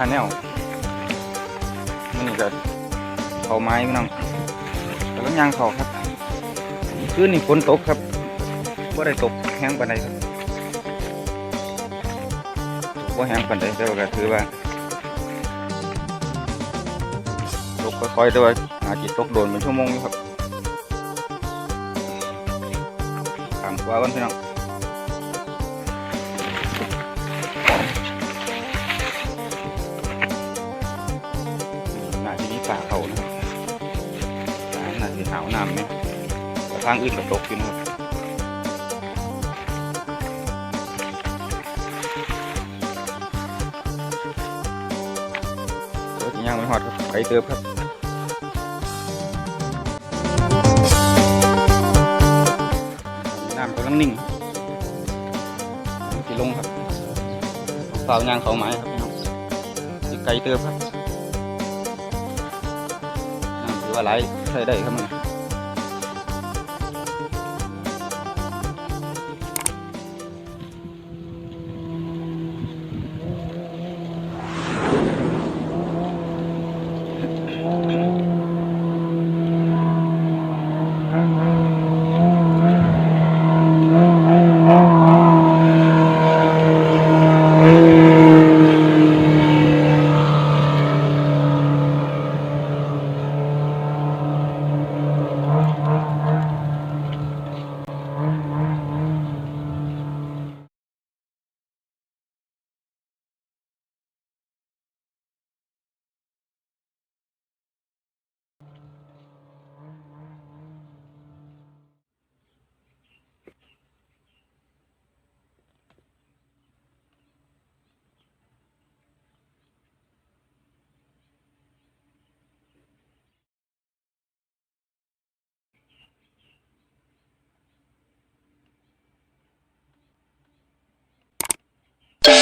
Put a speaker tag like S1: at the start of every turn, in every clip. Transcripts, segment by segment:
S1: ชาแนลนี่ก็เขาไม้พี่น้องแต่ละยางเขาครับคืนนี่ฝนตกครับว่าได้ตกแห้งปานใดครับว่าแห้งปานใดแต่ว่าก็ถือว่าตกค่อยๆแต่ว่าอาจจะตกโดนเป็นชั่วโมงอยู่ครับตามตัวกันพี่น้อง น้ำไหมแต่ทางอื่นก็ตกอยู่นะครับยย่างไม่หอดครับไปเติบครับน้ำกำลังนิ่งสิลงครับเปล่ายางเขาไม้ครับพี่น้องไกลเติบครับน้ำถือว่าไหลใช้ได้ครับมัน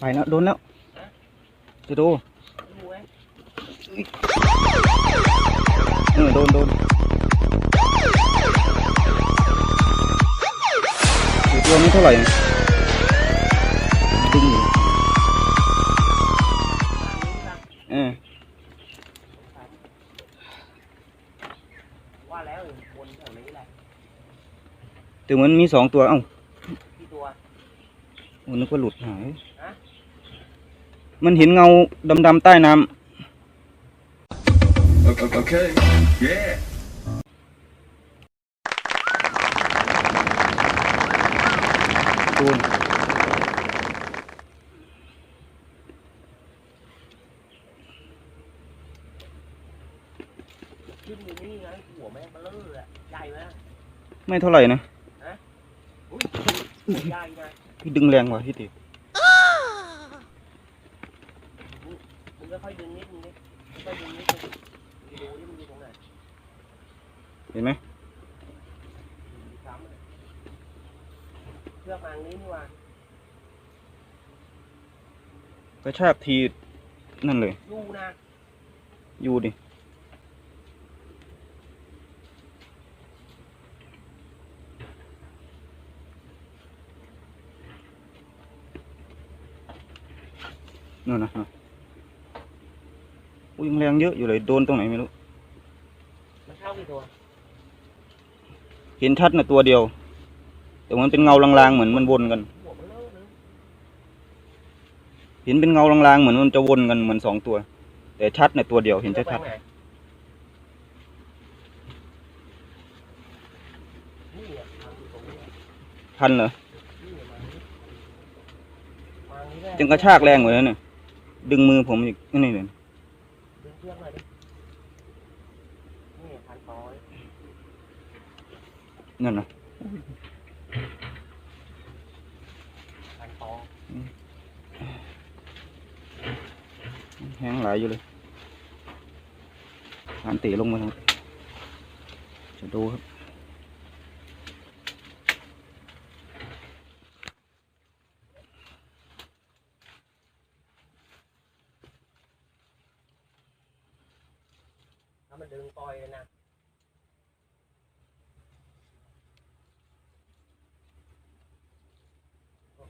S1: ไปแล้วโดนแล้วจะโดเออโดนโดนอยู่ตัวนี้เท่าไหร่นะดึงอยู่เออ
S2: ว่าแล้วคนแถวนี้แหละ
S1: แต่มันมีสองตัวเอ้า
S2: ที่ตัว
S1: โอ้นึกว่าหลุดหาย
S2: ฮะ
S1: มันเห็นเงาดำๆใต้น้
S3: Okay. Yeah. ำ
S1: ตูน
S2: ขึ้นอยู่นี่ไงหัวแม่งเบลอเลยใหญ่ไหม
S1: ไม่เท่าไหร่นะ
S2: อุ้ยใหญ่นะ
S1: พี่ดึงแรงกว่าพี่ติ
S2: มึงก็ค่ อยดึงนิดนึงดิค่อยดึงนิดนึงดูนี่มันอยู่ตรงไหน
S1: เห็นไหม
S2: ซ้ำเลยเชือกมางนี้นี่ว่าก
S1: ระชากทีนั่นเลย
S2: ดูนะ
S1: อยู่ดินั่นนะนะ อุ้ยยังแรงเยอะอยู่เลยโดนตรงไหนไม่รู้
S2: มันเข้ากี่ตัว
S1: เห็นชัดนะตัวเดียว แต่มันเป็นเงาลางๆเหมือนมันวนกัน
S2: หัวเบลอเลย
S1: เห็นเป็นเงาลางๆเหมือนมันจะวนกันเหมือนสองตัว แต่ชัดนะตัวเดียวเห็นชัด
S2: นี่อะทางอยู่ตรงนี้
S1: ๆพันเหรอ
S2: นี่มานี้มานี้แหละ
S1: จังกระชากแรงเหมือนเนี่ยดึงมือผมอีกนี่เลย
S2: ดึง เชือกหน่อยดิ นี่พันร้อย
S1: นั่นนะ
S2: พันตอ
S1: แห้งหลายอยู่เลยอันตีลงมาครับจะดูครับ
S2: ถ้ามันดึงปล่อยเลยนะ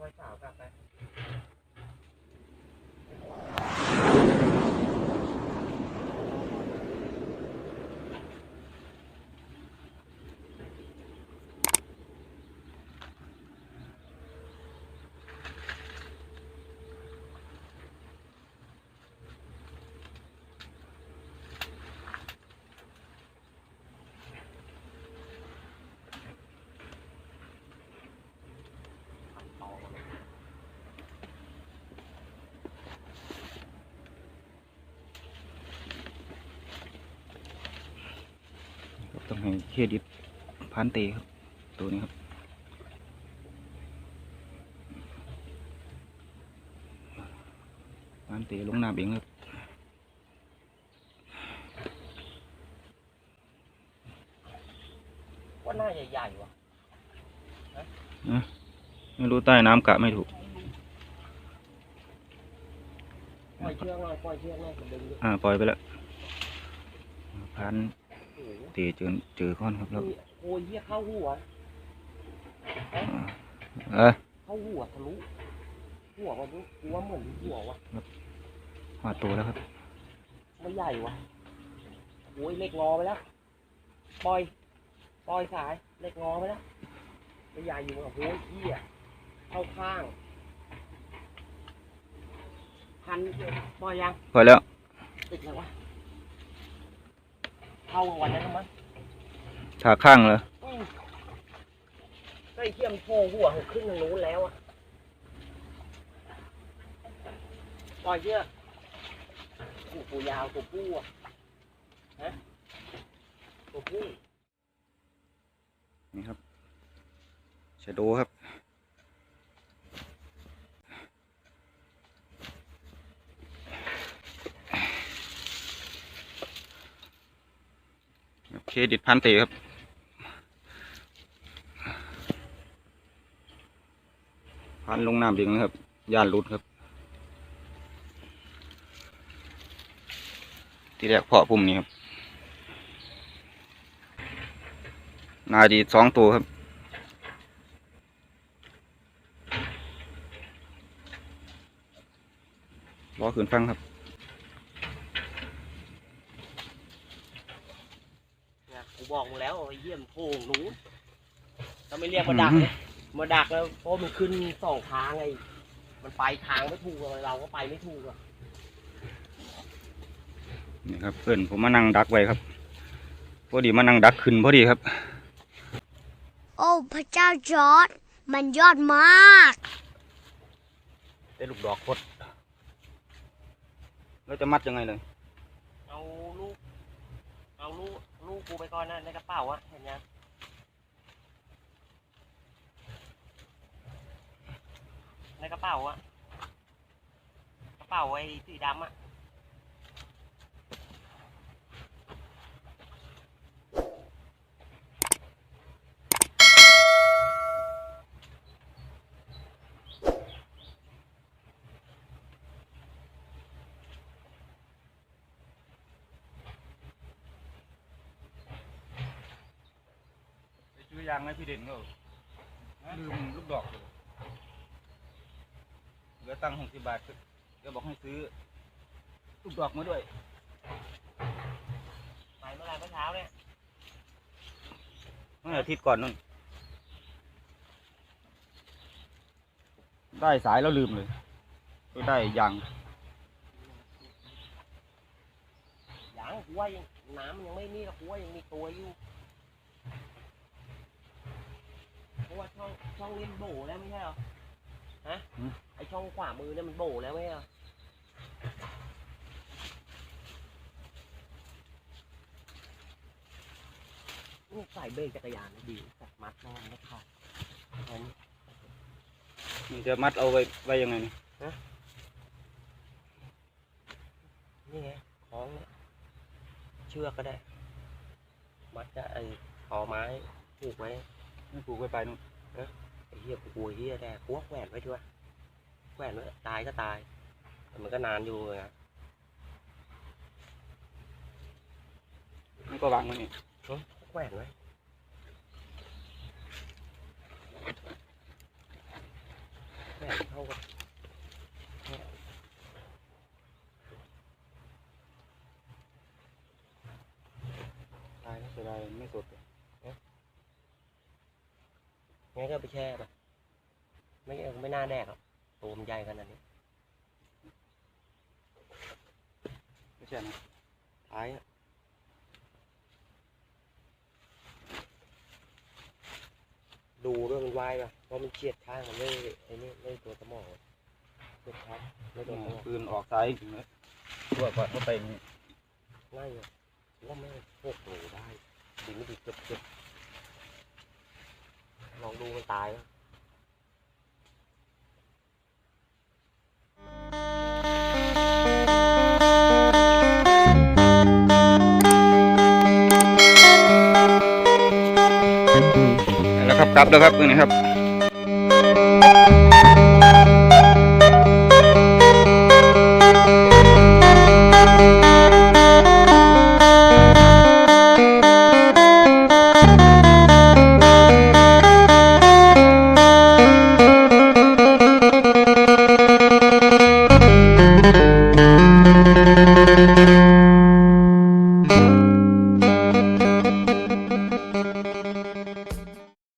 S2: ค่อยๆสาวกลับไป
S1: ครับต้อง ให้เครดิตพันเตครับ ตัวนี้ครับ พันเตลงน้ำเองครับ
S2: ว่าหน้าใหญ่ๆว่ะ
S1: ไม่รู้ใต้น้ำกะไม่ถูก
S2: ปล่อยเชือกหน่อยปล่อยเชือกหน่อยมันดึงดิ
S1: อ่า ปล่อยไปแล้วพัน
S2: โอ้โห
S1: เตเจอเจอก้อนครับแล้ว
S2: โอ้ยเหี้ยเข้าหัว
S1: เออ
S2: เข้าหัวทะลุหัวมันกูว่าเหมือนหัววะ
S1: หอดตัวแล้วครับ
S2: ไม่ใหญ่วะโอ้ยเล็กงอไปแล้วปล่อยปล่อยสายเล็กงอไปแล้วไม่ใหญ่อยู่กับโอ้ยเหี้ยเข้าข้างพันปล่อยยัง
S1: พอแล้ว
S2: ติดยังวะ เข้าวันนั้นมั้ง
S1: ถาข้างเลย
S2: อืมก็ไอ้เทียมนโผล่หัวขึ้นทางนู้นแล้วอะปล่อยเชือกกูปูยาวตัวผู้อะฮะตัวผู้
S1: นี่ครับชะโดครับ เค รดิตพันเตครับ พันลงน้ำเองนะครับ ย่านรุดครับ ที่แรกเพาะปุ่มนี้ครับ นาดีสองตัวครับรอขึ้นฟังครับ
S2: เนี่ยกู บอกมึงแล้วไอ้เยี่ยมนโผล่นู้นถ้าไม่เรียกมาดักเลยมาดักแล้วเพราะมันขึ้นสองทางไง มันไปทางไม่ถูกเลยเราก็ไปไม่ถูกอะ
S1: นี่ครับเพื่อนผมมานั่งดักไว้ครับพอดีมานั่งดักขึ้นพอดีครับ
S4: โอ้พระเจ้าจอร์ดมันยอดมาก
S1: ได้ลูกดอกพดแล้วจะมัดยังไงเลย
S2: เอาลูกเอาลู กูไปก่อนนะในกระเป๋าอะเห็นยังในกระเป๋าอะกระเป๋าไอ้สีดำอะ
S1: ยางให้พี่เด่นก็ลืมลูกดอกเลยเหลือตังค์หกสิบบาทก็บอกให้ซื้อลูกดอกมาด้วย
S2: ไปเมื่อไหรเมื่อเช้าเนี่ย
S1: เมื่ออาทิตย์ก่อนนู่นได้สายแล้วลืมเลยก็ได้ยาง
S2: ยังกูว่ายังน้ำมันยังไม่นี่หรอกกูว่ายังมีตัวอยู่เพราะ ว่าช่องช่องนี้มันโบแล้วไม่ใช่เหรอ ฮะไอช่องขวามือเนี่ยมันโบแล้วไม่ใช่เหรอ ลูกใส่เบรกจักรยานดีแต่มัดนอนไม่ขาดอันนี้
S1: มันจะมัดเอาไว้ไว้ยังไงนี่
S2: นี่ไงคล้องเนี่ยเชือกก็ได้ มัดจะไอ้ตอไม้ผูกไว้
S1: ไม่ผูกไว้ไปลายนู่น
S2: ไอ้เหี้ยกูกลัวเหี้ยแดกพวกแหวนไว้ด้วยแหวนไว้ตายก็ตายแต่มันก็นานอยู่นะ
S1: มันก็วางไว้นี่
S2: เอ้ยแหวนไว้แหวนเท่ากับ
S1: ตายแล้วเสียดายไม่สดเลย
S2: งั้นก็ไปแช่ไป ไม่ไม่น่าแดกหรอกตัวมันใหญ่ขนาดนี้
S1: ไม่ใช่นะ
S2: ท้ายอะดูด้วยมันวายป่ะเพราะมันเฉียดข้างมันไม่ไอ้นี่ไม่ตัวสมองเฉียดข้างไม่โดนสมอง
S1: ปืนออกซ้ายจริงเลยตัวก่อนเข้าไปนี่
S2: ง่ายเลยว่าไม่พวกโหได้ดีไม่ดีเกือบเกือบลองดูมันตายแล้ว
S1: กลับแล้วครับนี่ครับ